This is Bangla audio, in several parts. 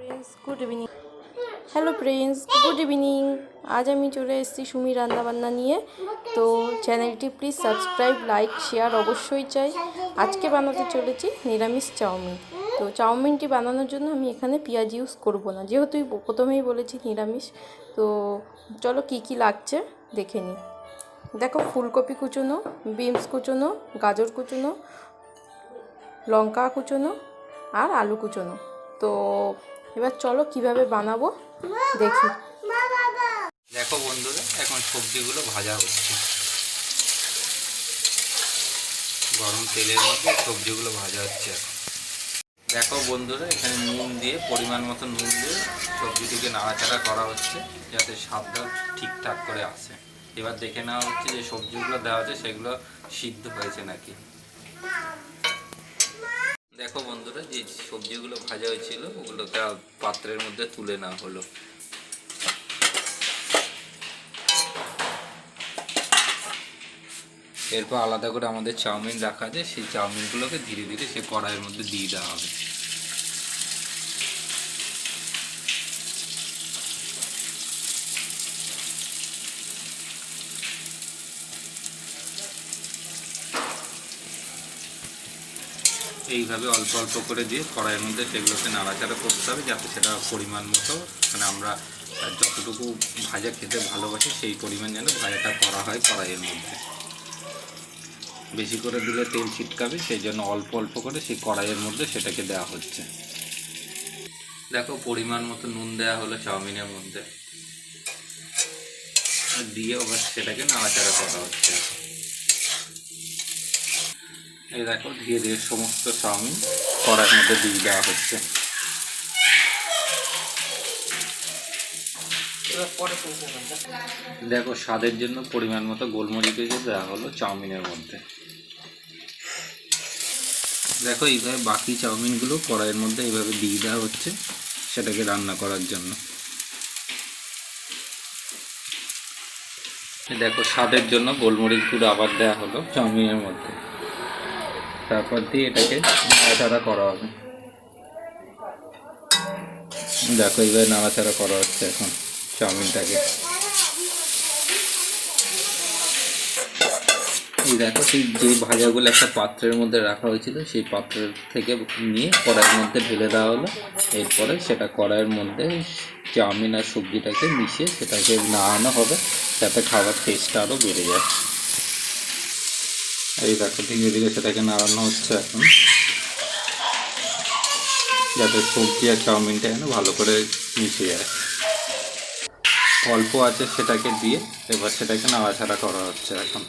Prince good evening hello Prince good evening আজ আমি চলে এসেছি সুমি রান্নাবান্না নিয়ে। তো চ্যানেলটি প্লিজ সাবস্ক্রাইব লাইক শেয়ার অবশ্যই চাই। আজকে বানাতে চলেছি নিরামিষ চাউমিন। তো চাউমিনটি বানানোর জন্য আমি এখানে পেঁয়াজ ইউজ করব না। যেহেতু প্রথমেই বলেছি নিরামিষ, তো চলো কি কি লাগছে দেখে নিই। দেখো ফুলকপি কুচোনো, বিনস কুচোনো, গাজর কুচোনো, লঙ্কা কুচোনো আর আলু কুচোনো। তো এবার চলো কীভাবে বানাবো? দেখি। দেখো বন্ধুরা, এখন সবজিগুলো ভাজা হচ্ছে। গরম তেলের মধ্যে সবজিগুলো ভাজা হচ্ছে দেখো বন্ধুরা, এখানে নুন দিয়ে, পরিমাণ মতো নুন দিয়ে সবজিটিকে নাড়াচাড়া করা হচ্ছে, যাতে স্বাদটা ঠিকঠাক করে আসে। এবার দেখে নেওয়া হচ্ছে যে সবজিগুলো দেওয়া হচ্ছে, সেগুলো সিদ্ধ হয়েছে নাকি। দেখো বন্ধুরা, যে সবজিগুলো ভাজা হয়েছিল, ওগুলোকে পাত্রের মধ্যে তুলে নেওয়া হলো। এরপর আলাদা করে আমাদের চাউমিন রাখা আছে, সেই চাউমিনগুলোকে ধীরে ধীরে সে কড়াইয়ের মধ্যে দিয়ে দেওয়া হবে। এইভাবে অল্প অল্প করে দিয়ে কড়াইয়ের মধ্যে সেগুলোকে নাড়াচাড়া করতে হবে যাতে সেটা পরিমাণ মতো মানে আমরা যতটুকু ভাজা খেতে ভালোবাসি সেই পরিমাণ যেন ভাজাটা করা হয় কড়াইয়ের মধ্যে। বেশি করে দিলে তেল ছিটকাবে, সেই জন্য অল্প অল্প করে সেই কড়াইয়ের মধ্যে সেটাকে দেওয়া হচ্ছে। দেখো, পরিমাণ মতো নুন দেওয়া হলো চাউমিনের মধ্যে। দিয়ে আবার সেটাকে নাড়াচাড়া করা হচ্ছে। এই দেখো, ধীরে ধীরে সমস্ত চাউমিন কড়াইয়ের মধ্যে দিয়ে দেওয়া হচ্ছে। দেখো, স্বাদের জন্য পরিমাণ মতো গোলমরিচ দিয়ে দেওয়া হলো চাউমিনের মধ্যে। দেখো, এইভাবে বাকি চাউমিনগুলো কড়াইয়ের মধ্যে এইভাবে দিয়ে দেওয়া হচ্ছে সেটাকে রান্না করার জন্য। দেখো, স্বাদের জন্য গোলমরিচ গুঁড়ো আবার দেওয়া হলো চাউমিনের মধ্যে। তারপর দিয়ে এটাকে নাড়াচাড়া করা হবে। দেখো, এইভাবে নাড়াচাড়া করা হচ্ছে এখন চাউমিনটাকে। এই দেখো, সেই যে ভাজাগুলো একটা পাত্রের মধ্যে রাখা হয়েছিল, সেই পাত্রের থেকে নিয়ে কড়াইয়ের মধ্যে ঢেলে দেওয়া হলো। এরপরে সেটা কড়াইয়ের মধ্যে চাউমিন আর সবজিটাকে মিশিয়ে সেটাকে নাড়ানো হবে, যাতে খাবার টেস্টটা আরও বেড়ে যায়। এই দেখো ধীরে ধীরে সেটাকে নাড়ানো হচ্ছে এখন। যাতে সবজি আর চাউমিনটা যেন ভালো করে মিশে যায়। অল্প আছে সেটাকে দিয়ে এবার সেটাকে নাড়াছাড়া করা হচ্ছে এখন।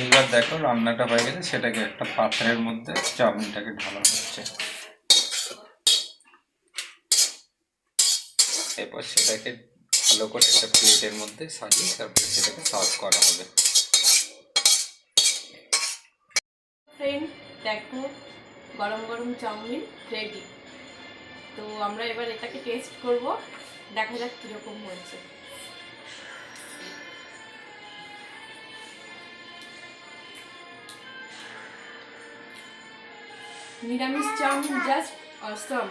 এইবার দেখো, রান্নাটা হয়ে গেছে, সেটাকে একটা পাত্রের মধ্যে চাউমিনটাকে ঢালা হচ্ছে। এরপর সেটাকে ভালো করে একটা প্লেটের মধ্যে সাজিয়ে তারপরে সেটাকে সার্ভ করা হবে। ফ্রেন্ড দেখো, গরম গরম চাউমিন রেডি তো আমরা এবার এটাকে টেস্ট করব, দেখা যাক কীরকম হয়েছে। নিরামিষ চাউমিন জাস্ট অসম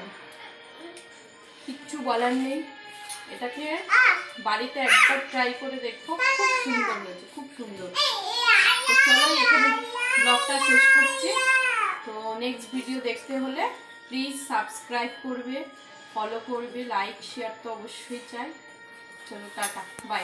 কিচ্ছু বলার নেই। এটাকে বাড়িতে একবার ট্রাই করে দেখো খুব সুন্দর হয়েছে খুব সুন্দর। তো চলো এখানে ব্লগটা শেষ করছি। তো নেক্সট ভিডিও দেখতে হলে প্লিজ সাবস্ক্রাইব করবে ফলো করবে লাইক শেয়ার তো অবশ্যই চাই। চলো টাটা বাই